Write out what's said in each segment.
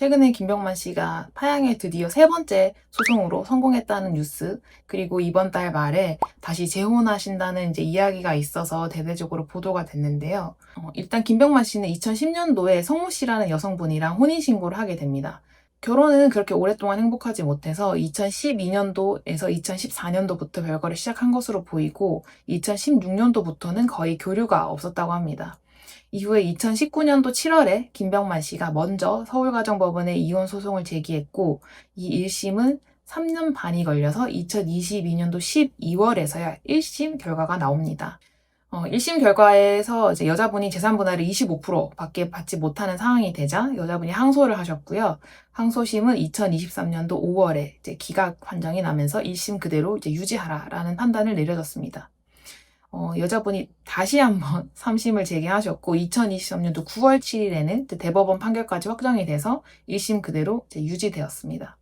최근에 김병만 씨가 파양에 드디어 세 번째 소송으로 성공했다는 뉴스, 그리고 이번 달 말에 다시 재혼하신다는 이제 이야기가 있어서 대대적으로 보도가 됐는데요. 어, 일단 김병만 씨는 2010년도에 성무 씨라는 여성분이랑 혼인신고를 하게 됩니다. 결혼은 그렇게 오랫동안 행복하지 못해서 2012년도에서 2014년도부터 별거를 시작한 것으로 보이고 2016년도부터는 거의 교류가 없었다고 합니다. 이후에 2019년도 7월에 김병만 씨가 먼저 서울가정법원에 이혼 소송을 제기했고 이 1심은 3년 반이 걸려서 2022년도 12월에서야 1심 결과가 나옵니다. 어, 1심 결과에서 이제 여자분이 재산 분할을 25%밖에 받지 못하는 상황이 되자 여자분이 항소를 하셨고요. 항소심은 2023년도 5월에 이제 기각 판정이 나면서 1심 그대로 이제 유지하라라는 판단을 내려졌습니다. 어, 여자분이 다시 한번 3심을 제기하셨고 2023년도 9월 7일에는 대법원 판결까지 확정이 돼서 1심 그대로 유지되었습니다.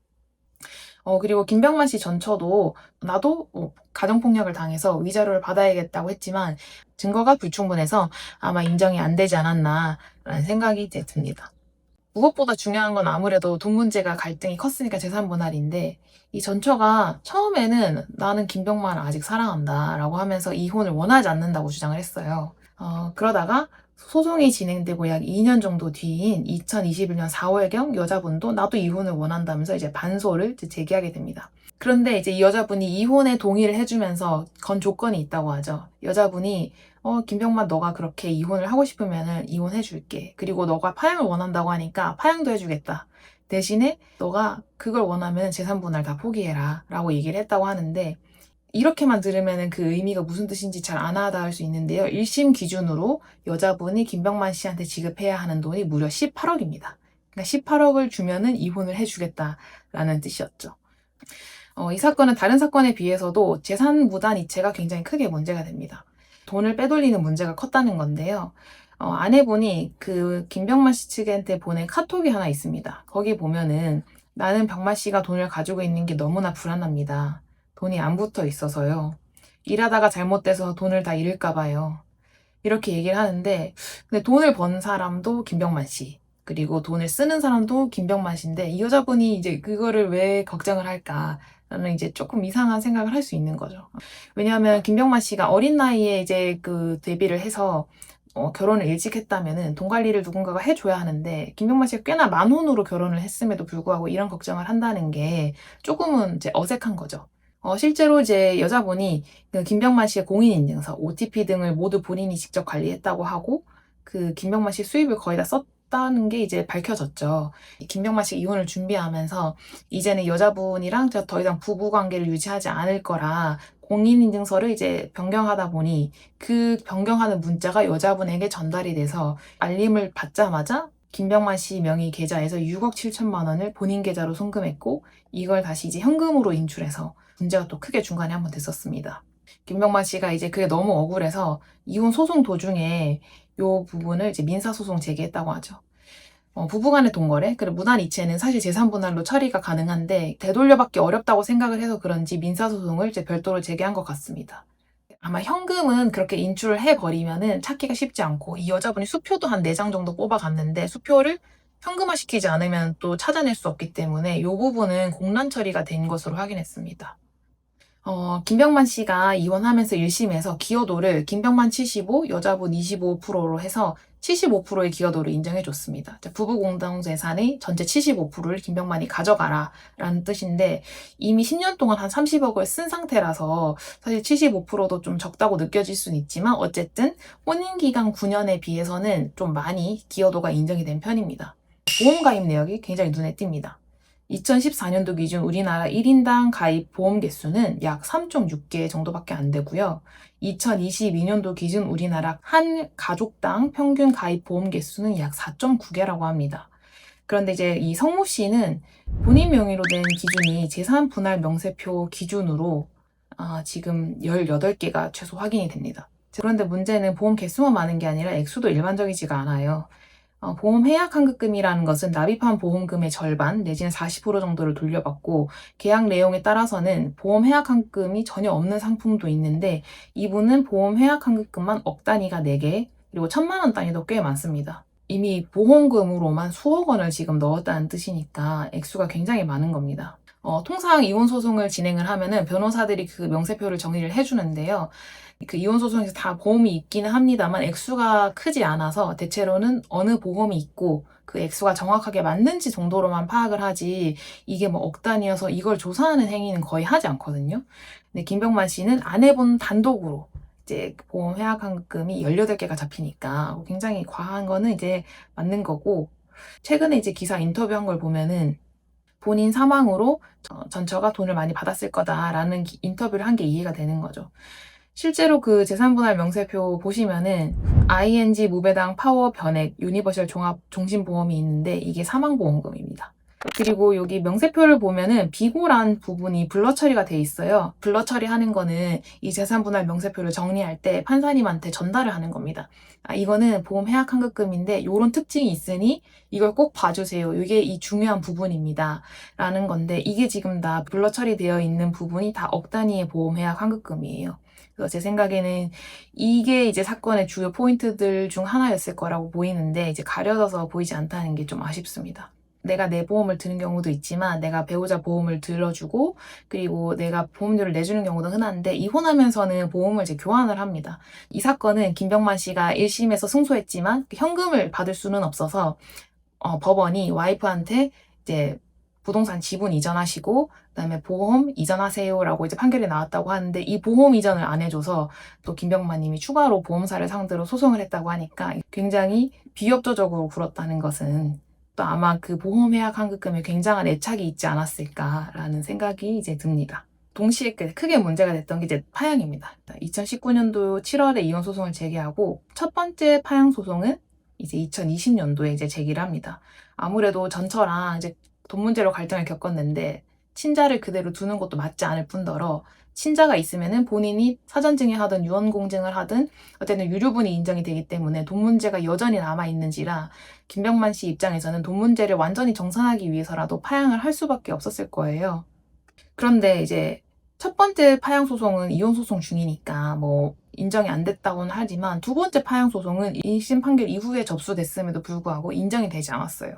어, 그리고 김병만 씨 전처도 나도 어, 가정폭력을 당해서 위자료를 받아야겠다고 했지만 증거가 불충분해서 아마 인정이 안 되지 않았나라는 생각이 듭니다. 무엇보다 중요한 건 아무래도 돈 문제가 갈등이 컸으니까 재산 분할인데 이 전처가 처음에는 나는 김병만을 아직 사랑한다 라고 하면서 이혼을 원하지 않는다고 주장을 했어요. 어, 그러다가 소송이 진행되고 약 2년 정도 뒤인 2021년 4월경 여자분도 나도 이혼을 원한다면서 이제 반소를 이제 제기하게 됩니다. 그런데 이제 이 여자분이 이혼에 동의를 해주면서 건 조건이 있다고 하죠. 여자분이 어, 김병만 너가 그렇게 이혼을 하고 싶으면은 이혼해줄게. 그리고 너가 파양을 원한다고 하니까 파양도 해주겠다. 대신에 너가 그걸 원하면 재산 분할 다 포기해라. 라고 얘기를 했다고 하는데 이렇게만 들으면 그 의미가 무슨 뜻인지 잘안 와닿을 수 있는데요. 1심 기준으로 여자분이 김병만 씨한테 지급해야 하는 돈이 무려 18억입니다. 그러니까 18억을 주면은 이혼을 해주겠다라는 뜻이었죠. 어, 이 사건은 다른 사건에 비해서도 재산 무단 이체가 굉장히 크게 문제가 됩니다. 돈을 빼돌리는 문제가 컸다는 건데요. 어, 아내분이 그 김병만 씨 측한테 보낸 카톡이 하나 있습니다. 거기 보면은 나는 병만 씨가 돈을 가지고 있는 게 너무나 불안합니다. 돈이 안 붙어 있어서요. 일하다가 잘못돼서 돈을 다 잃을까 봐요. 이렇게 얘기를 하는데 근데 돈을 번 사람도 김병만 씨 그리고 돈을 쓰는 사람도 김병만 씨인데 이 여자분이 이제 그거를 왜 걱정을 할까 라는 이제 조금 이상한 생각을 할 수 있는 거죠. 왜냐하면 김병만 씨가 어린 나이에 이제 그 데뷔를 해서 어, 결혼을 일찍 했다면은 돈 관리를 누군가가 해줘야 하는데 김병만 씨가 꽤나 만혼으로 결혼을 했음에도 불구하고 이런 걱정을 한다는 게 조금은 이제 어색한 거죠. 어, 실제로 이제 여자분이 그 김병만 씨의 공인인증서, OTP 등을 모두 본인이 직접 관리했다고 하고 그 김병만 씨 수입을 거의 다 썼 다는 게 이제 밝혀졌죠. 김병만 씨가 이혼을 준비하면서 이제는 여자분이랑 더 이상 부부 관계를 유지하지 않을 거라 공인인증서를 이제 변경하다 보니 그 변경하는 문자가 여자분에게 전달이 돼서 알림을 받자마자 김병만 씨 명의 계좌에서 6억 7천만 원을 본인 계좌로 송금했고 이걸 다시 이제 현금으로 인출해서 문제가 또 크게 중간에 한번 됐었습니다. 김병만 씨가 이제 그게 너무 억울해서 이혼 소송 도중에 요 부분을 이제 민사소송 제기했다고 하죠. 어, 부부간의 동거래, 그리고 무단 이체는 사실 재산분할로 처리가 가능한데 되돌려받기 어렵다고 생각을 해서 그런지 민사소송을 이제 별도로 제기한 것 같습니다. 아마 현금은 그렇게 인출을 해버리면은 찾기가 쉽지 않고 이 여자분이 수표도 한 4장 정도 뽑아갔는데 수표를 현금화시키지 않으면 또 찾아낼 수 없기 때문에 이 부분은 공란 처리가 된 것으로 확인했습니다. 어, 김병만 씨가 이혼하면서 1심에서 기여도를 김병만 75, 여자분 25%로 해서 75%의 기여도를 인정해줬습니다. 부부 공동 재산의 전체 75%를 김병만이 가져가라 라는 뜻인데 이미 10년 동안 한 30억을 쓴 상태라서 사실 75%도 좀 적다고 느껴질 수는 있지만 어쨌든 혼인기간 9년에 비해서는 좀 많이 기여도가 인정이 된 편입니다. 보험 가입 내역이 굉장히 눈에 띕니다. 2014년도 기준 우리나라 1인당 가입 보험 개수는 약 3.6개 정도밖에 안 되고요. 2022년도 기준 우리나라 한 가족당 평균 가입 보험 개수는 약 4.9개라고 합니다. 그런데 이제 이 성모 씨는 본인 명의로 된 기준이 재산 분할 명세표 기준으로 아, 지금 18개가 최소 확인이 됩니다. 그런데 문제는 보험 개수만 많은 게 아니라 액수도 일반적이지가 않아요. 어, 보험 해약 환급금이라는 것은 납입한 보험금의 절반 내지는 40% 정도를 돌려받고 계약 내용에 따라서는 보험 해약 환급금이 전혀 없는 상품도 있는데 이분은 보험 해약 환급금만 억 단위가 4개 그리고 천만 원 단위도 꽤 많습니다. 이미 보험금으로만 수억 원을 지금 넣었다는 뜻이니까 액수가 굉장히 많은 겁니다. 어, 통상 이혼 소송을 진행을 하면은 변호사들이 그 명세표를 정리를 해주는데요. 그 이혼 소송에서 다 보험이 있기는 합니다만 액수가 크지 않아서 대체로는 어느 보험이 있고 그 액수가 정확하게 맞는지 정도로만 파악을 하지 이게 뭐 억 단위여서 이걸 조사하는 행위는 거의 하지 않거든요. 근데 김병만 씨는 아내분 단독으로 이제 보험 회학 환급금이 18개가 잡히니까 굉장히 과한 거는 이제 맞는 거고 최근에 이제 기사 인터뷰한 걸 보면은 본인 사망으로 저- 전처가 돈을 많이 받았을 거다라는 기- 인터뷰를 한 게 이해가 되는 거죠. 실제로 그 재산분할 명세표 보시면은 ING 무배당 파워 변액 유니버셜 종합 종신보험이 있는데 이게 사망보험금입니다. 그리고 여기 명세표를 보면은 비고란 부분이 블러 처리가 돼 있어요. 블러 처리하는 거는 이 재산 분할 명세표를 정리할 때 판사님한테 전달을 하는 겁니다. 아, 이거는 보험 해약 환급금인데 이런 특징이 있으니 이걸 꼭 봐주세요. 이게 이 중요한 부분입니다. 라는 건데 이게 지금 다 블러 처리되어 있는 부분이 다 억 단위의 보험 해약 환급금이에요. 그래서 제 생각에는 이게 이제 사건의 주요 포인트들 중 하나였을 거라고 보이는데 이제 가려져서 보이지 않다는 게 좀 아쉽습니다. 내가 내 보험을 드는 경우도 있지만 내가 배우자 보험을 들어주고 그리고 내가 보험료를 내주는 경우도 흔한데 이혼하면서는 보험을 이제 교환을 합니다. 이 사건은 김병만 씨가 1심에서 승소했지만 그 현금을 받을 수는 없어서 어, 법원이 와이프한테 이제 부동산 지분 이전하시고 그다음에 보험 이전하세요라고 이제 판결이 나왔다고 하는데 이 보험 이전을 안 해줘서 또 김병만님이 추가로 보험사를 상대로 소송을 했다고 하니까 굉장히 비협조적으로 굴었다는 것은 또 아마 그 보험 해약 환급금에 굉장한 애착이 있지 않았을까라는 생각이 이제 듭니다. 동시에 그 크게 문제가 됐던 게 이제 파양입니다. 2019년도 7월에 이혼 소송을 제기하고 첫 번째 파양 소송은 이제 2020년도에 이제 제기를 합니다. 아무래도 전처랑 이제 돈 문제로 갈등을 겪었는데 친자를 그대로 두는 것도 맞지 않을 뿐더러 친자가 있으면은 본인이 사전증에 하든 유언 공증을 하든 어쨌든 유류분이 인정이 되기 때문에 돈 문제가 여전히 남아 있는지라 김병만 씨 입장에서는 돈 문제를 완전히 정산하기 위해서라도 파양을 할 수밖에 없었을 거예요. 그런데 이제 첫 번째 파양 소송은 이혼 소송 중이니까 뭐 인정이 안 됐다고는 하지만 두 번째 파양 소송은 1심 판결 이후에 접수됐음에도 불구하고 인정이 되지 않았어요.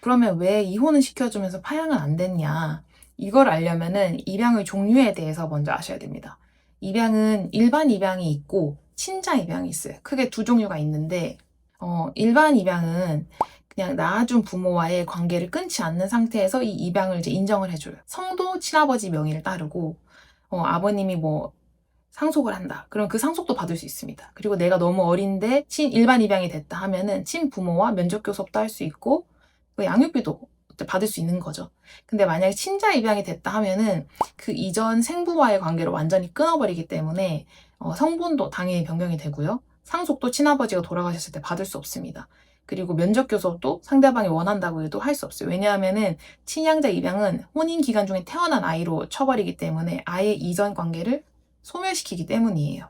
그러면 왜 이혼을 시켜주면서 파양은 안 됐냐? 이걸 알려면은 입양의 종류에 대해서 먼저 아셔야 됩니다. 입양은 일반 입양이 있고 친자 입양이 있어요. 크게 두 종류가 있는데 어, 일반 입양은 그냥 낳아준 부모와의 관계를 끊지 않는 상태에서 이 입양을 이제 인정을 해줘요. 성도 친아버지 명의를 따르고 어, 아버님이 뭐 상속을 한다. 그럼 그 상속도 받을 수 있습니다. 그리고 내가 너무 어린데 친 일반 입양이 됐다 하면은 친부모와 면접 교섭도 할 수 있고 그 양육비도 받을 수 있는 거죠. 근데 만약에 친자 입양이 됐다 하면은 그 이전 생부와의 관계를 완전히 끊어버리기 때문에 어, 성분도 당연히 변경이 되고요. 상속도 친아버지가 돌아가셨을 때 받을 수 없습니다. 그리고 면접 교섭도 상대방이 원한다고 해도 할 수 없어요. 왜냐하면은 친양자 입양은 혼인 기간 중에 태어난 아이로 쳐버리기 때문에 아예 이전 관계를 소멸시키기 때문이에요.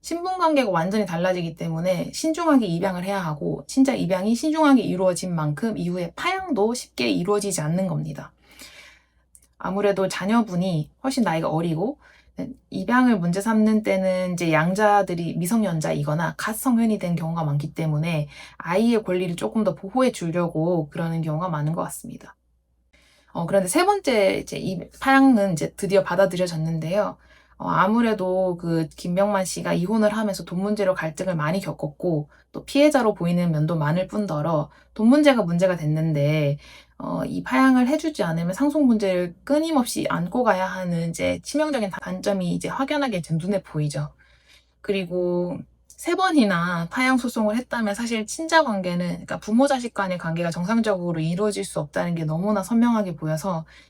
신분 관계가 완전히 달라지기 때문에 신중하게 입양을 해야 하고 진짜 입양이 신중하게 이루어진 만큼 이후에 파양도 쉽게 이루어지지 않는 겁니다. 아무래도 자녀분이 훨씬 나이가 어리고 입양을 문제 삼는 때는 이제 양자들이 미성년자이거나 갓 성년이 된 경우가 많기 때문에 아이의 권리를 조금 더 보호해 주려고 그러는 경우가 많은 것 같습니다. 어, 그런데 세 번째 이제 이 파양은 이제 드디어 받아들여졌는데요. 어, 아무래도 그 김병만 씨가 이혼을 하면서 돈 문제로 갈등을 많이 겪었고 또 피해자로 보이는 면도 많을 뿐더러 돈 문제가 문제가 됐는데 어, 이 파양을 해주지 않으면 상속 문제를 끊임없이 안고 가야 하는 이제 치명적인 단점이 이제 확연하게 이제 눈에 보이죠. 그리고 세 번이나 파양 소송을 했다면 사실 친자 관계는 그러니까 부모 자식 간의 관계가 정상적으로 이루어질 수 없다는 게 너무나 선명하게 보여서 네,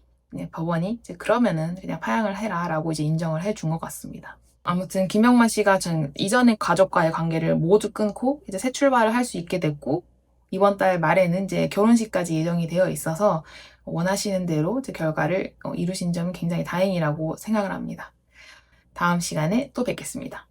법원이 이제 그러면은 그냥 파양을 해라라고 이제 인정을 해 준 것 같습니다. 아무튼 김영만 씨가 전 이전의 가족과의 관계를 모두 끊고 이제 새 출발을 할 수 있게 됐고 이번 달 말에는 이제 결혼식까지 예정이 되어 있어서 원하시는 대로 이제 결과를 어, 이루신 점은 굉장히 다행이라고 생각을 합니다. 다음 시간에 또 뵙겠습니다.